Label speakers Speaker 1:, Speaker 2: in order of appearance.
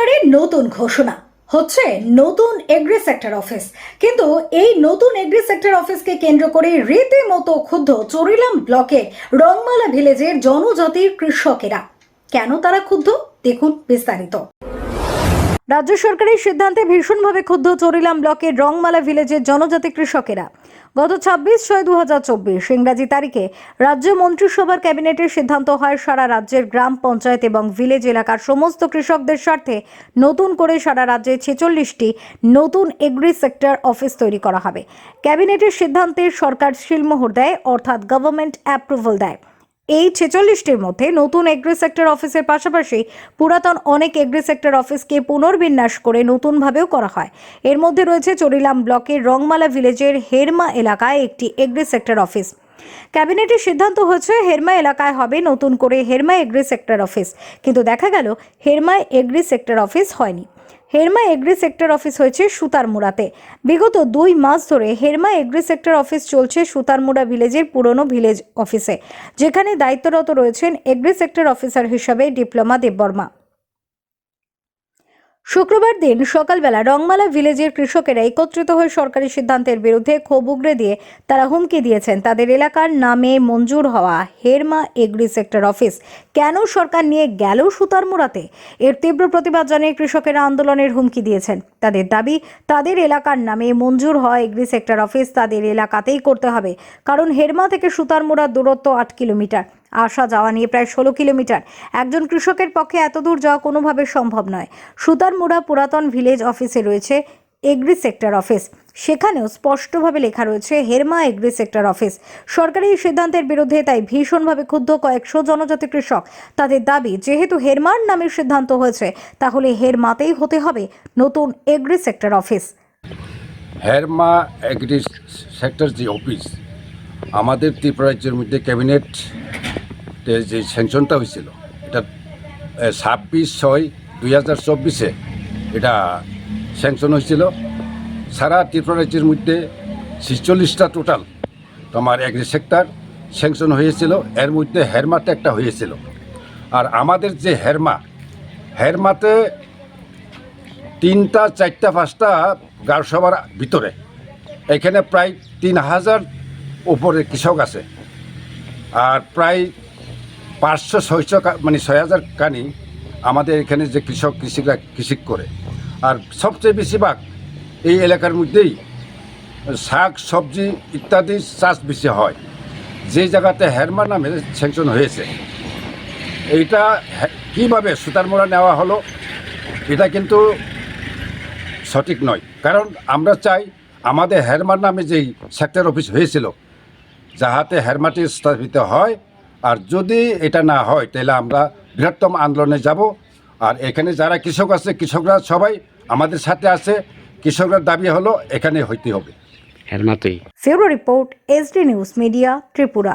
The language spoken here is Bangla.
Speaker 1: সরকারের নতুন ঘোষণা। হচ্ছে নতুন এগ্রি সেক্টর অফিস কিন্তু এই নতুন এগ্রি সেক্টর অফিসকে কেন্দ্র করে রীতিমতো ক্ষুব্ধ চরিলাম ব্লকের রংমালা ভিলেজের জনজাতির কৃষকেরা। কেন তারা ক্ষুব্ধ? দেখুন বিস্তারিত। রাজ্য সরকারের সিদ্ধান্তে ভীষণভাবে ক্ষুব্ধ চরিলাম ব্লকের রংমালা ভিলেজের জনজাতি কৃষকেরা। গত ছাব্বিশ ছয় দু হাজার চব্বিশ ইংরাজি তারিখে রাজ্য মন্ত্রিসভার ক্যাবিনেটের সিদ্ধান্ত হয় সারা রাজ্যের গ্রাম পঞ্চায়েত এবং ভিলেজ এলাকার সমস্ত কৃষকদের স্বার্থে নতুন করে সারা রাজ্যে ছেচল্লিশটি নতুন এগ্রি সেক্টর অফিস তৈরি করা হবে। ক্যাবিনেটের সিদ্ধান্তে সরকার শিলমোহর দেয়, অর্থাৎ গভর্নমেন্ট অ্যাপ্রুভাল দেয়। এই ছেচল্লিশটির মধ্যে নতুন এগ্রি সেক্টর অফিসের পাশাপাশি পুরাতন অনেক এগ্রি সেক্টর অফিসকে পুনর্বিন্যাস করে নতুনভাবেও করা হয়। এর মধ্যে রয়েছে চরিলাম ব্লকের রংমালা ভিলেজের হেরমা এলাকায় একটি এগ্রি সেক্টর অফিস ক্যাবিনেটের সিদ্ধান্ত হয়েছে হেরমা এলাকায় হবে নতুন করে হেরমা এগ্রি সেক্টর অফিস কিন্তু দেখা গেল হেরমা এগ্রি সেক্টর অফিস হয়নি। হেরমা এগ্রি সেক্টর অফিস হয়েছে সুতারমুড়াতে। বিগত দুই মাস ধরে হেরমা এগ্রি সেক্টর অফিস চলছে সুতারমুড়া ভিলেজের পুরনো ভিলেজ অফিসে, যেখানে দায়িত্বরত রয়েছেন এগ্রি সেক্টর অফিসার হিসাবে ডিপ্লোমা দেববর্মা। শুক্রবার দিন সকালবেলা রংমালা ভিলেজের কৃষকেরা একত্রিত হয়ে সরকারি সিদ্ধান্তের বিরুদ্ধে ক্ষোভ উগরে দিয়ে তারা হুমকি দিয়েছেন। তাদের এলাকার নামে মঞ্জুর হওয়া হেরমা এগ্রি সেক্টর অফিস। কেন সরকার নিয়ে গেল সুতারমুড়াতে এর তীব্র প্রতিবাদ জানিয়ে কৃষকেরা আন্দোলনের হুমকি দিয়েছেন। তাদের দাবি, তাদের এলাকার নামে মঞ্জুর হওয়া এগ্রি সেক্টর অফিস তাদের এলাকাতেই করতে হবে। কারণ হেরমা থেকে সুতারমুড়ার দূরত্ব আট কিলোমিটার। আসা যাওয়া নিয়ে প্রায় ষোলো কিলোমিটার। একজন কৃষকের পক্ষে এত দূর যাওয়া কোনোভাবে সম্ভব নয়। সুতারমুড়া পুরাতন ভিলেজ অফিসে রয়েছে এগ্রি সেক্টর অফিস। সেখানেও স্পষ্টভাবে লেখা রয়েছে, হেরমা এগ্রি সেক্টর অফিস। সরকারি এই সিদ্ধান্তের বিরুদ্ধে তাই ভীষণভাবে ক্ষুব্ধ কয়েকশো জনজাতি কৃষক। তাদের দাবি, যেহেতু হেরমার নামের সিদ্ধান্ত হয়েছে, তাহলে হেরমাতেই হতে হবে নতুন agri sector office.
Speaker 2: Herma agri sector যে অফিস, আমাদের ত্রিপুরা রাজ্যের মধ্যে ক্যাবিনেট যে স্যাংশনটা হয়েছিল, এটা ছাব্বিশ ছয় দুই হাজার চব্বিশে এটা স্যাংশন হয়েছিল। সারা ত্রিপুরা রাজ্যের মধ্যে ছিচল্লিশটা টোটাল তোমার এগ্রি সেক্টর স্যাংশন হয়েছিল। এর মধ্যে হেরমাতে একটা হয়েছিল। আর আমাদের যে হেরমা, হেরমাতে তিনটা, চারটা, পাঁচটা গাঁওসভার ভিতরে, এখানে প্রায় তিন হাজার উপরে কৃষক আছে। আর প্রায় পাঁচশো, ছয়শো মানে ছয় হাজার কানি আমাদের এখানে যে কৃষক কৃষিকরা কৃষি করে। আর সবচেয়ে বেশিরভাগ এই এলাকার মধ্যেই শাক, সবজি ইত্যাদি চাষ বেশি হয়। যে জায়গাতে হেরমা নামে স্যাংশন হয়েছে। এইটা কীভাবে সুতারমোড়া নেওয়া হলো, এটা কিন্তু সঠিক নয়। কারণ আমরা চাই আমাদের হেরমার নামে যেই সেক্টর অফিস হয়েছিল, যাহাতে হেরমাটি স্থাপিত হয় আর যদি এটা না হয় তাহলে আমরা বৃহত্তম আন্দোলনে যাব। আর এখানে যারা কৃষক আছে কৃষকরা সবাই আমাদের সাথে আছে। কৃষকরা দাবি হলো এখানে হইতে হবে।
Speaker 1: ফেব্রুয়ারি report SD news media Tripura.